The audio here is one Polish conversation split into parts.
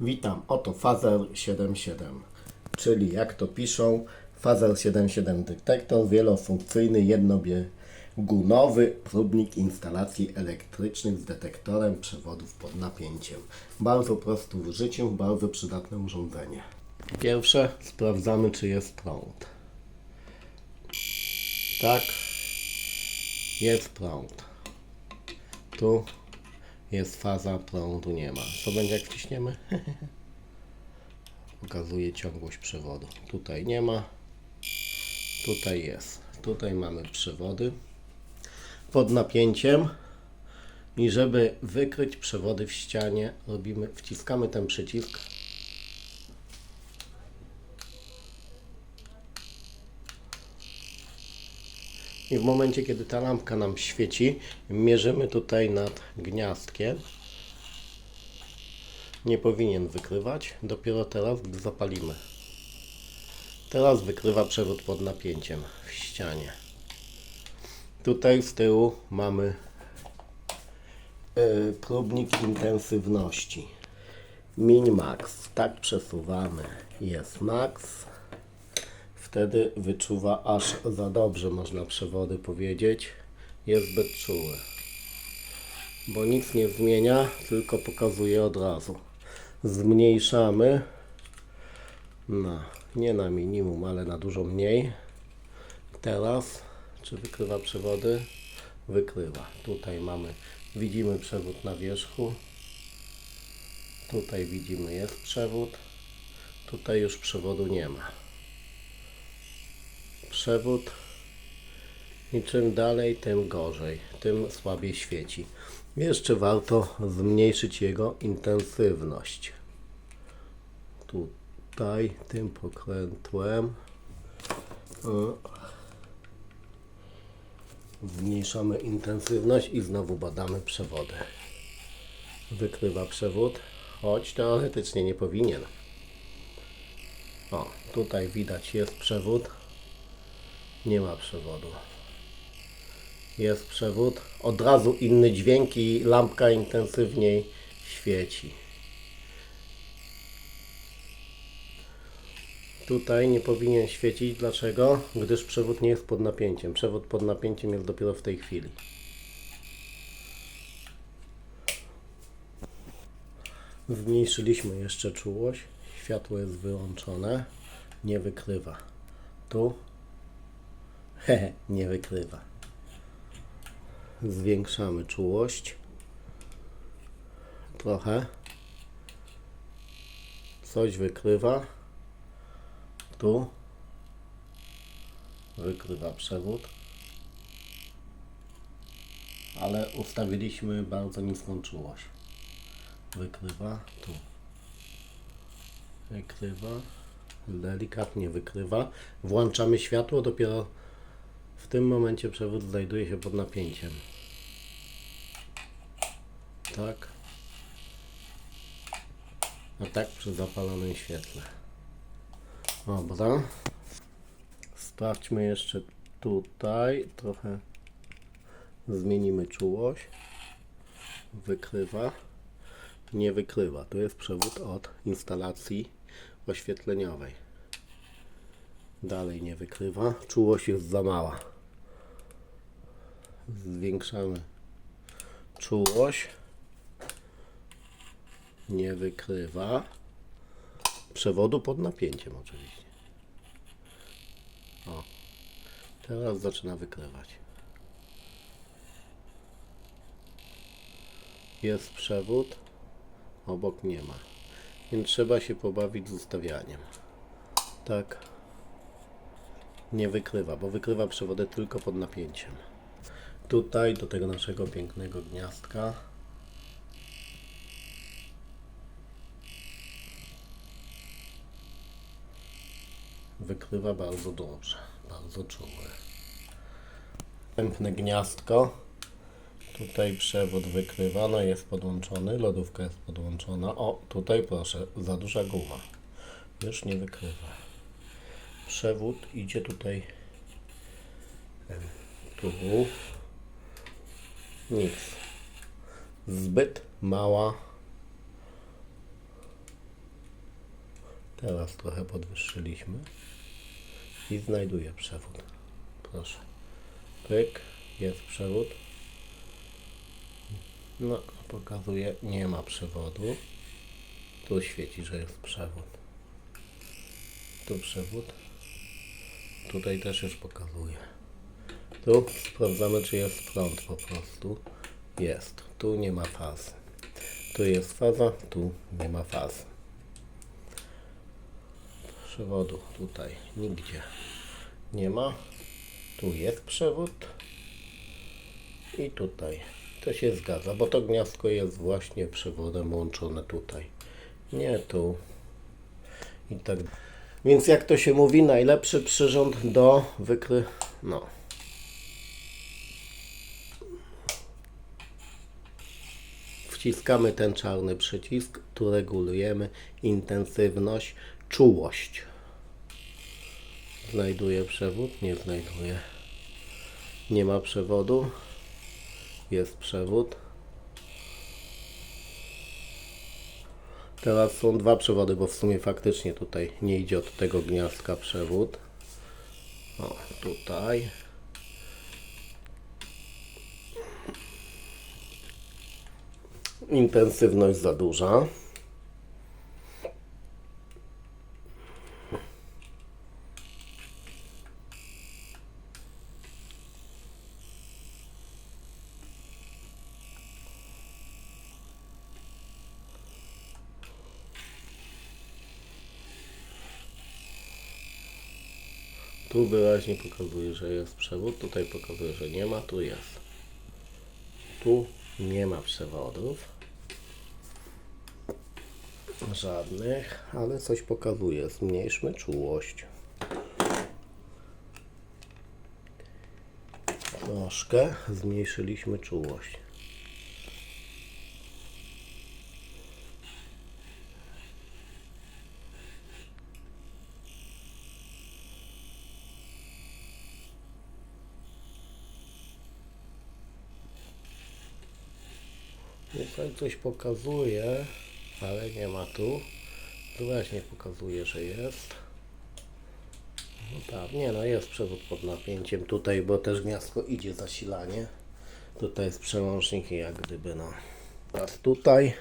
Witam, oto Fazer 77, czyli jak to piszą, Fazer 77 detektor wielofunkcyjny jednobiegunowy próbnik instalacji elektrycznych z detektorem przewodów pod napięciem. Bardzo prosty w użyciu, bardzo przydatne urządzenie. Pierwsze sprawdzamy czy jest prąd. Tak, jest prąd. Tu jest faza, prądu nie ma. Co będzie jak wciśniemy? Pokazuje ciągłość przewodu. Tutaj nie ma. Tutaj jest. Tutaj mamy przewody pod napięciem. I żeby wykryć przewody w ścianie, robimy, wciskamy ten przycisk. I w momencie, kiedy ta lampka nam świeci, mierzymy tutaj nad gniazdkiem. Nie powinien wykrywać. Dopiero teraz, gdy zapalimy. Teraz wykrywa przewód pod napięciem w ścianie. Tutaj z tyłu mamy yy, próbnik intensywności. Min max. Tak przesuwamy. Jest max wtedy wyczuwa aż za dobrze, można przewody powiedzieć. Jest zbyt czuły. Bo nic nie zmienia, tylko pokazuje od razu. Zmniejszamy na, nie na minimum, ale na dużo mniej. Teraz, czy wykrywa przewody? Wykrywa. Tutaj mamy, widzimy przewód na wierzchu. Tutaj widzimy, jest przewód. Tutaj już przewodu nie ma przewód i czym dalej, tym gorzej, tym słabiej świeci. Jeszcze warto zmniejszyć jego intensywność. Tutaj tym pokrętłem zmniejszamy intensywność i znowu badamy przewody. Wykrywa przewód, choć teoretycznie nie powinien. O, tutaj widać jest przewód, nie ma przewodu. Jest przewód. Od razu inny dźwięk i lampka intensywniej świeci. Tutaj nie powinien świecić. Dlaczego? Gdyż przewód nie jest pod napięciem. Przewód pod napięciem jest dopiero w tej chwili. Zmniejszyliśmy jeszcze czułość. Światło jest wyłączone. Nie wykrywa. Tu Hehe, nie wykrywa. Zwiększamy czułość. Trochę. Coś wykrywa. Tu. Wykrywa przewód. Ale ustawiliśmy bardzo niską czułość. Wykrywa. Tu. Wykrywa. Delikatnie wykrywa. Włączamy światło dopiero w tym momencie przewód znajduje się pod napięciem. Tak. A tak przy zapalonym świetle. Dobra. Sprawdźmy jeszcze tutaj. Trochę zmienimy czułość. Wykrywa. Nie wykrywa. Tu jest przewód od instalacji oświetleniowej. Dalej nie wykrywa. Czułość jest za mała. Zwiększamy czułość. Nie wykrywa. Przewodu pod napięciem oczywiście. O. Teraz zaczyna wykrywać. Jest przewód. Obok nie ma. Więc trzeba się pobawić z ustawianiem. Tak nie wykrywa, bo wykrywa przewody tylko pod napięciem. Tutaj do tego naszego pięknego gniazdka wykrywa bardzo dobrze, bardzo czuły. Następne gniazdko. Tutaj przewód wykrywa, no jest podłączony, lodówka jest podłączona. O, tutaj proszę, za duża guma. Już nie wykrywa przewód idzie tutaj tu nic zbyt mała Teraz trochę podwyższyliśmy i znajduję przewód. Proszę. Pyk, jest przewód. No, pokazuje, nie ma przewodu. Tu świeci, że jest przewód. Tu przewód. Tutaj też już pokazuje. Tu sprawdzamy, czy jest prąd po prostu. Jest. Tu nie ma fazy. Tu jest faza, tu nie ma fazy. Przewodu tutaj nigdzie nie ma. Tu jest przewód. I tutaj. To się zgadza, bo to gniazdko jest właśnie przewodem łączone tutaj. Nie tu. I tak. Więc jak to się mówi, najlepszy przyrząd do wykry... No. Wciskamy ten czarny przycisk, tu regulujemy intensywność, czułość. Znajduje przewód? Nie znajduje. Nie ma przewodu. Jest przewód. Teraz są dwa przewody, bo w sumie faktycznie tutaj nie idzie od tego gniazdka przewód. O, tutaj. Intensywność za duża. Tu wyraźnie pokazuje, że jest przewód, tutaj pokazuje, że nie ma, tu jest. Tu nie ma przewodów. Żadnych, ale coś pokazuje. Zmniejszmy czułość. Troszkę zmniejszyliśmy czułość. Tutaj coś pokazuje, ale nie ma tu. Wyraźnie pokazuje, że jest. No tak, nie no, jest przewód pod napięciem tutaj, bo też gniazdko idzie zasilanie. Tutaj jest przełącznik i jak gdyby no. Teraz tutaj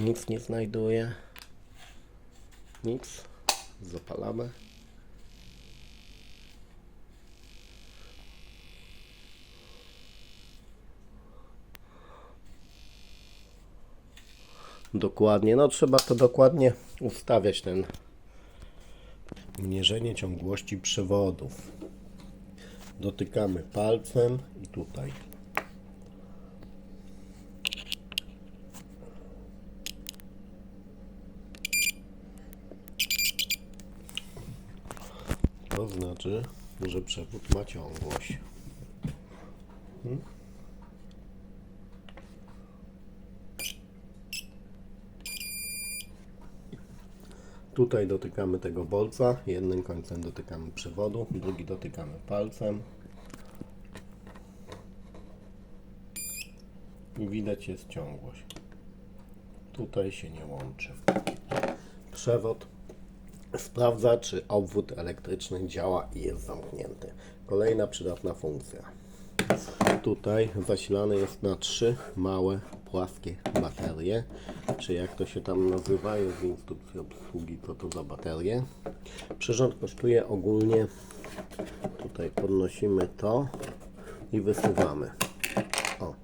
nic nie znajduje. Nic. Zapalamy. Dokładnie, no trzeba to dokładnie ustawiać ten mierzenie ciągłości przewodów. Dotykamy palcem i tutaj. To znaczy, że przewód ma ciągłość. Tutaj dotykamy tego bolca, jednym końcem dotykamy przewodu, drugi dotykamy palcem. I widać jest ciągłość. Tutaj się nie łączy. Przewód sprawdza, czy obwód elektryczny działa i jest zamknięty. Kolejna przydatna funkcja. Tutaj zasilany jest na trzy małe, płaskie baterie, czy jak to się tam nazywa, jest w instrukcji obsługi, co to za baterie. Przyrząd kosztuje ogólnie, tutaj podnosimy to i wysuwamy. O,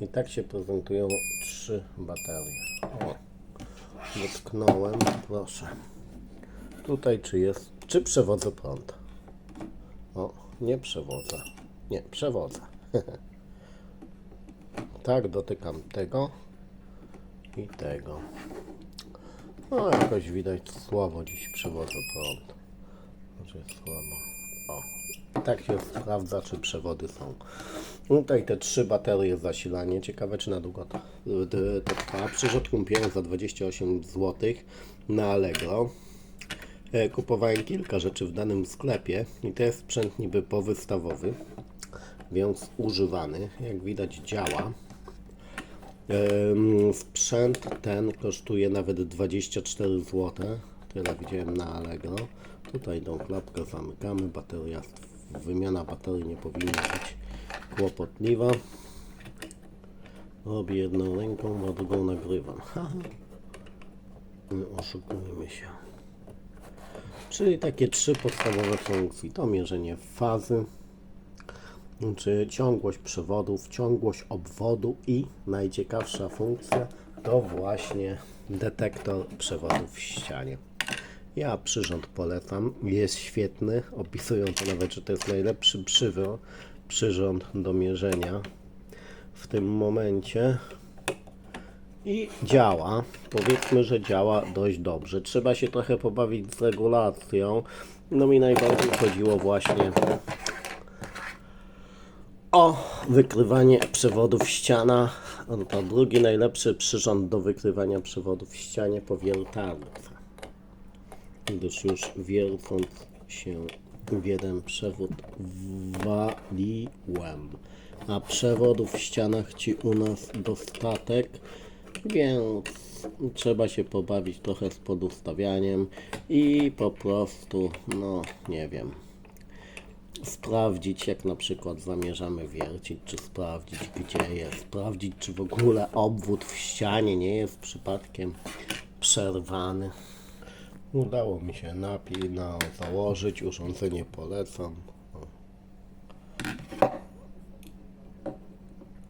i tak się prezentują trzy baterie. O, dotknąłem, proszę. Tutaj czy jest, czy przewodzę prąd? O, nie przewodzę. Nie, przewodzę. tak, dotykam tego i tego. No, jakoś widać słabo dziś przewodzę prąd. Może jest słabo. O. Tak się sprawdza, czy przewody są. Tutaj te trzy baterie zasilanie. Ciekawe, czy na długo to, to, to trwa. Przyrząd kupiłem za 28 zł na Allegro. E, Kupowałem kilka rzeczy w danym sklepie i to jest sprzęt niby powystawowy, więc używany. Jak widać działa. Sprzęt ten kosztuje nawet 24 zł. Tyle widziałem na Allegro. Tutaj tą klapkę zamykamy. Bateria, wymiana baterii nie powinna być kłopotliwa. Robię jedną ręką, a drugą nagrywam. Nie oszukujmy się. Czyli takie trzy podstawowe funkcje. To mierzenie fazy, czy ciągłość przewodów, ciągłość obwodu i najciekawsza funkcja to właśnie detektor przewodów w ścianie. Ja przyrząd polecam, jest świetny, opisują to nawet, że to jest najlepszy przyrząd do mierzenia w tym momencie i działa. Powiedzmy, że działa dość dobrze. Trzeba się trochę pobawić z regulacją. No mi najbardziej chodziło właśnie o wykrywanie przewodów. No To drugi najlepszy przyrząd do wykrywania przewodów w ścianie po wiertarce. Gdyż już wiercąc się w jeden przewód waliłem. A przewodów w ścianach ci u nas dostatek, więc trzeba się pobawić trochę z podustawianiem i po prostu, no nie wiem, sprawdzić, jak na przykład zamierzamy wiercić, czy sprawdzić, gdzie jest, sprawdzić, czy w ogóle obwód w ścianie nie jest przypadkiem przerwany. Udało mi się napij na założyć, urządzenie polecam.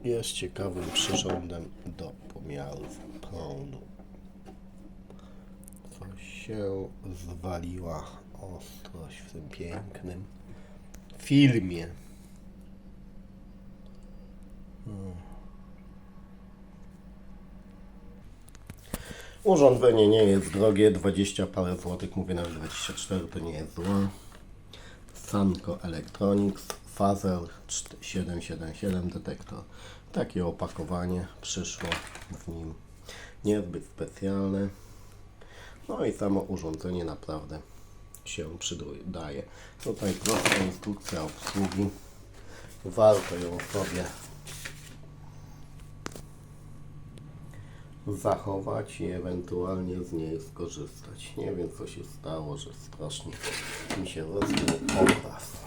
Jest ciekawym przyrządem do pomiarów prądu. Coś się zwaliła ostrość w tym pięknym filmie. Urządzenie nie jest drogie, 20 parę złotych, mówię nawet 24 to nie jest złe. Sanko Electronics Fazer 777 detektor. Takie opakowanie przyszło w nim niezbyt specjalne. No i samo urządzenie naprawdę się przydaje. Tutaj prosta instrukcja obsługi. Warto ją sobie zachować i ewentualnie z niej skorzystać. Nie wiem co się stało, że strasznie mi się rozbił obraz.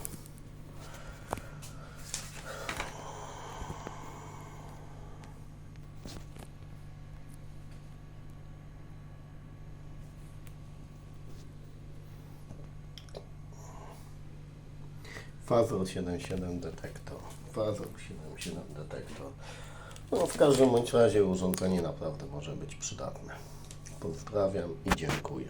Fazor 77 detektor. Fazor 77 detektor. No, w każdym bądź razie urządzenie naprawdę może być przydatne. Pozdrawiam i dziękuję.